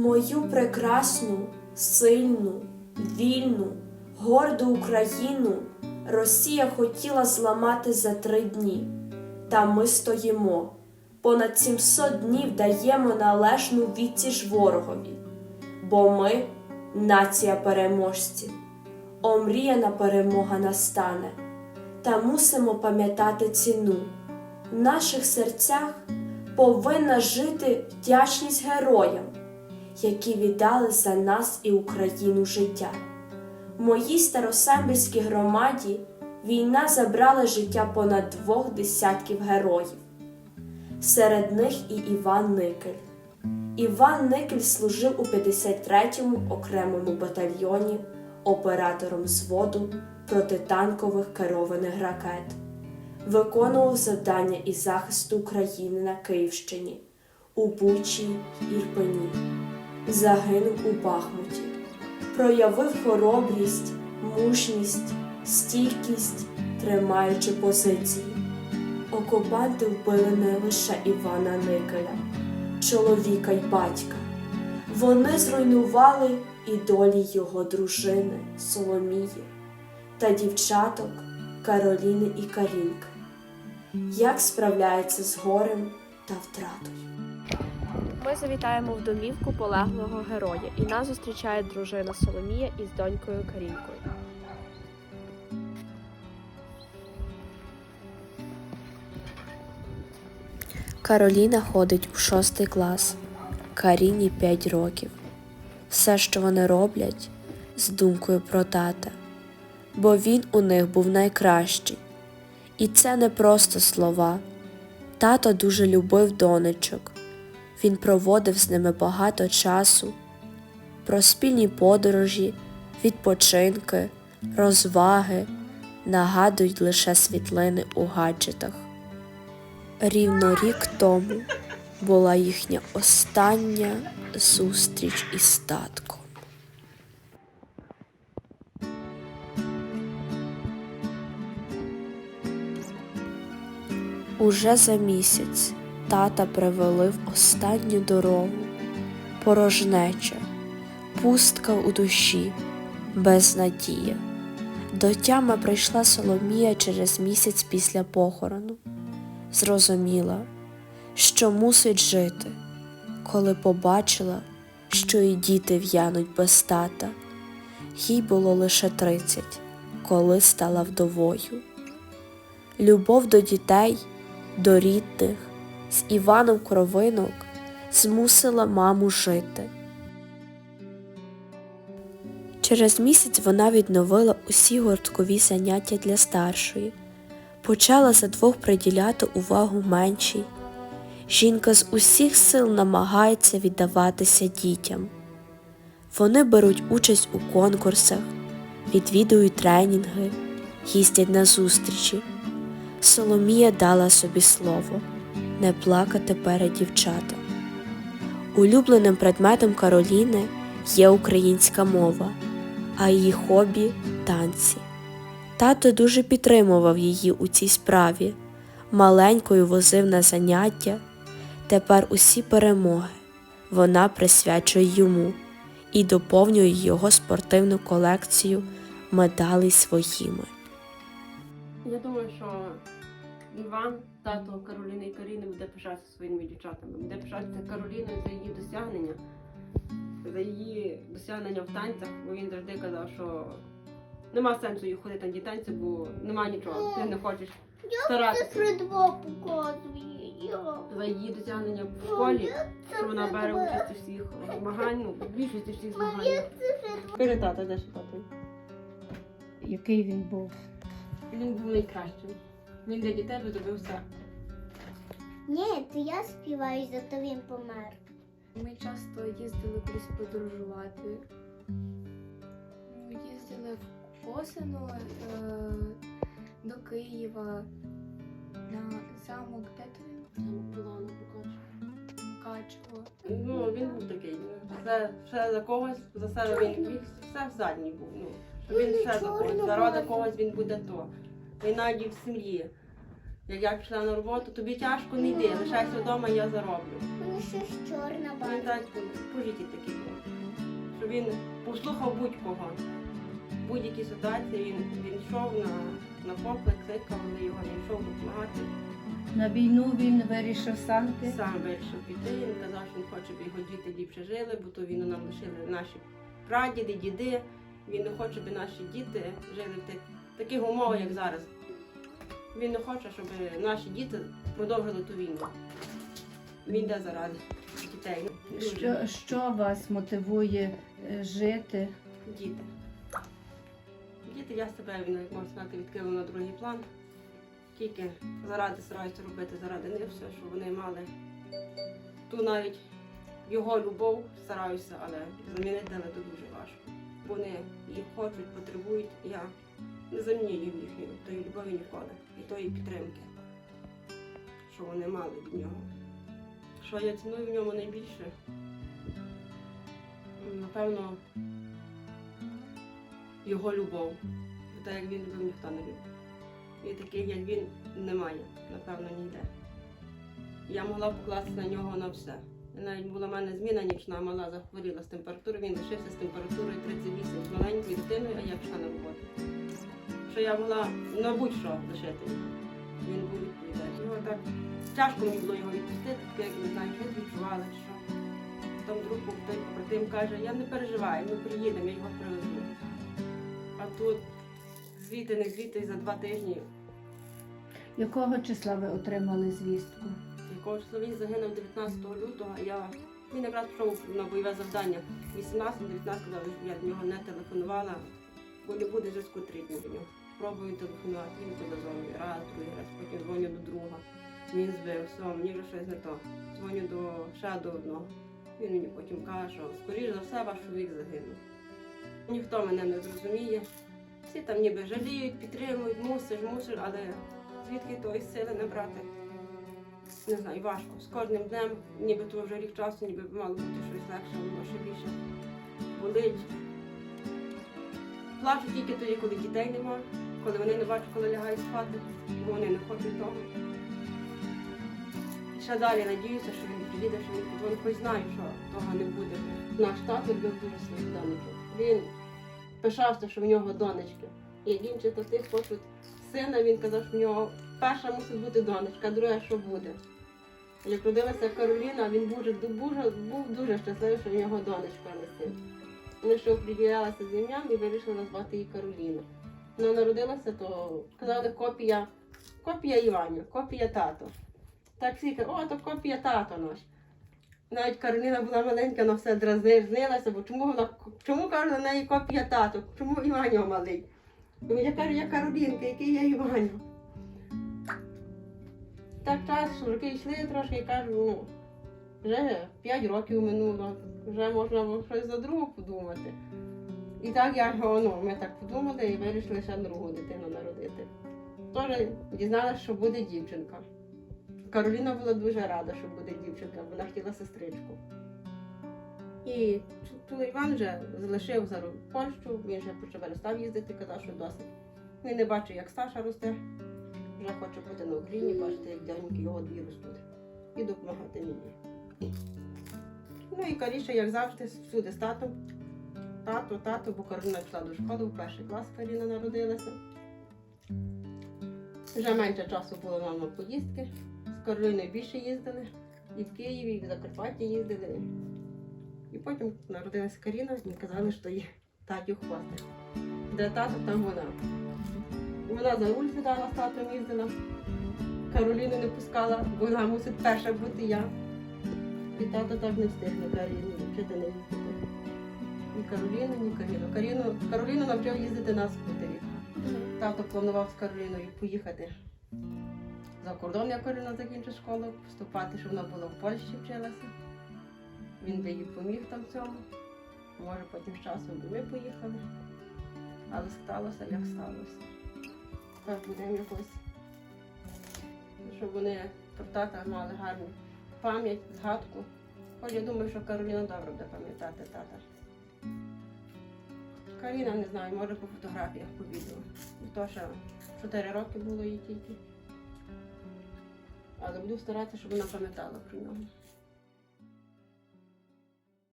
Мою прекрасну, сильну, вільну, горду Україну Росія хотіла зламати за три дні. Та ми стоїмо. Понад 700 днів даємо належну відсіч ворогові, бо ми нація переможців. Омріяна перемога настане, та мусимо пам'ятати ціну. В наших серцях повинна жити вдячність героям, які віддали за нас і Україну життя. В моїй старосамбірській громаді війна забрала життя понад двох десятків героїв. Серед них і Іван Никель. Іван Никель служив у 53-му окремому батальйоні оператором зводу протитанкових керованих ракет. Виконував завдання із захисту України на Київщині, у Бучі Ірпені. Загинув у Бахмуті, проявив хоробрість, мужність, стійкість, тримаючи позиції. Окупанти вбили не лише Івана Никеля, чоловіка й батька. Вони зруйнували і долі його дружини Соломії та дівчаток Кароліни і Карінки. Як справляється з горем та втратою? Ми завітаємо в домівку полеглого героя, і нас зустрічає дружина Соломія із донькою Карінкою. Кароліна ходить у шостий клас, Каріні 5 років. Все, що вони роблять, з думкою про тата, бо він у них був найкращий. І це не просто слова. Тато дуже любив донечок. Він проводив з ними багато часу. Про спільні подорожі, відпочинки, розваги нагадують лише світлини у гаджетах. Рівно рік тому була їхня остання зустріч із татком. Уже за місяць тата привели в останню дорогу, порожнеча, пустка у душі, безнадія. До тями прийшла Соломія через місяць після похорону зрозуміла, що мусить жити, коли побачила, що і діти в'януть без тата. Їй було лише тридцять, коли стала вдовою. Любов до дітей, до рідних, з Іваном Кровинок змусила маму жити. Через місяць вона відновила усі гурткові заняття для старшої почала за двох приділяти увагу меншій. Жінка з усіх сил намагається віддаватися дітям. Вони беруть участь у конкурсах, відвідують тренінги, їздять на зустрічі. Соломія дала собі слово не плакати перед дівчатом. Улюбленим предметом Кароліни є українська мова, а її хобі танці. Тато дуже підтримував її у цій справі, маленькою возив на заняття. Тепер усі перемоги вона присвячує йому і доповнює його спортивну колекцію медалей своїми. Я думаю, що Іван, тато Кароліни і Каріни, буде пишатися своїми дівчатами. Буде пишатися Кароліною за її досягнення, за її досягнення в танцях, бо він завжди казав, що нема сенсу їй ходити на ті танці, бо нема нічого. Ти не хочеш старатися за її досягнення в школі, що вона бере участь у всіх змаганнях, ну, в більшості всіх змагань. Скажи тата, де ж тато? який він був. Він був найкращим. Він для дітей зробив все. Ні, це я співаю, зато він помер. Ми часто їздили кудись подорожувати. Ну, Їздили в Косино е, до Києва, на замок, де то він? Була на Мукачево. Ну, він був такий. Все, все за когось, за себе він він все в задній був. Ну, він все за когось. Заради когось він буде то. Навіть в сім'ї. Як я пішла на роботу, тобі тяжко не йди, лишайся вдома, я зароблю. Ну, ще чорна Він бабка. так по житті такий був. Що він послухав будь-кого. В будь-якій ситуації він, він йшов на, на поклик, кликали його, він йшов допомагати. На війну він вирішив сам йти? Сам вирішив піти, він казав, що він хоче, щоб його діти ліпше жили, бо то війну нам лишили наші прадіди, діди. Він не хоче, щоб наші діти жили в тих, таких умовах, як зараз. Він не хоче, щоб наші діти продовжили ту війну. Він йде заради дітей. Що, що вас мотивує е, жити? Діти. Діти, я себе, як можна сказати, відкинула на другий план. Тільки заради стараюся робити заради них все, щоб вони мали ту навіть його любов стараюся, але замінити то дуже важко. Вони їх хочуть, потребують. Я не замінюю їхньої тої любові ніколи і тої підтримки, що вони мали від нього. Що я ціную в ньому найбільше? Напевно, його любов. Бо Так як він любив, ніхто не любив. І таких, як він, немає, напевно, ніде. Я могла покластися на нього на все. Навіть була в мене зміна нічна, мала захворіла з температурою, він лишився з температурою 38 з маленькою дитиною, а я пішла на роботу. Що я могла на будь-що лишити. Він був відповідальний. Його так тяжко мені було його відпустити, таке, як не знаю, що відчували, що. Там друг той побратим каже, я не переживаю, ми приїдемо, я його привезу. А тут звідти не звідти за два тижні, Якого числа ви отримали звістку? якого числа він загинув 19 лютого, а я він якраз пішов на бойове завдання 18-19, я до нього не телефонувала, бо не буде зв'язку три дні до нього. Пробую телефонувати, він телефонує, раз, другий раз, потім дзвоню до друга. Він збив, все, мені вже щось не то. Дзвоню до ще до одного. Він мені потім каже, що скоріш за все ваш чоловік загинув. Ніхто мене не зрозуміє. Всі там ніби жаліють, підтримують, мусиш, мусиш, але звідки тої сили не брати? Не знаю, важко. З кожним днем, ніби то вже рік часу, ніби мало бути щось легше, воно більше болить. Плачу тільки тоді, коли дітей нема, коли вони не бачать, коли лягають спати, бо вони не хочуть того. Ще далі надіюся, що він приїде, що він подзвонить, хоч знаю, що того не буде. Наш тато любив дуже своїх донечок. Він пишався, що в нього донечки. Як інші тати хочуть сина, він казав, що в нього перша мусить бути донечка, а друга що буде. Як родилася Кароліна, він дуже, дуже, був дуже щасливий, що в нього донечка, не син. Вони ще оприділялися з ім'ям і вирішили назвати її Кароліна. Вона народилася, то казали копія, копія Іваня, копія тато. Так всі кажуть, о, то копія тато наш. Навіть Кароліна була маленька, вона все дразнилася, бо чому вона чому каже на неї копія тато? Чому Іваньо малий? Я кажу, я Каролінка, який я Іваньо. Так час, роки йшли трошки і кажу, ну, вже 5 років минуло, вже можна було щось за другу подумати. І так я ну, ми так подумали і вирішили ще другу дитину народити. Теж дізналася, що буде дівчинка. Кароліна була дуже рада, що буде дівчинка, вона хотіла сестричку. І Іван вже залишив за Польщу, він вже почав перестав їздити, казав, що досить. Він не бачив, як Саша росте, вже хоче бути на Україні, бачити, як дядьки його дві ростуть. І допомагати мені. Ну і Каріша, як завжди, всюди з татом. Тато, тато, бо Кароліна пішла до школи, в перший клас Каріна народилася. Вже менше часу було нам на поїздки. З Кароліною більше їздили. І в Києві, і в Закарпатті їздили. І потім народилася Каріна і казали, що є татів хвостик. Де тато, там вона. Вона за руль сідала з татом їздила. Кароліну не пускала, бо вона мусить перша бути я. І тато так не встиг на Кароліну вчити не їздити. Ні Кароліну, ні Каріну. Каріну. Кароліну навчив їздити на скутері. Тато планував з Кароліною поїхати за кордон, як Кароліна закінчить школу, вступати, щоб вона була в Польщі вчилася. Він би їй поміг там в цьому. Може, потім з часом би ми поїхали. Але сталося, як сталося. Так будемо якось. Щоб вони про тата мали гарну пам'ять, згадку. Хоч я думаю, що Кароліна добре буде пам'ятати тата. Каріна не знаю, може по фотографіях, по відео. То що 4 роки було їй тільки. Але буду старатися, щоб вона пам'ятала про нього.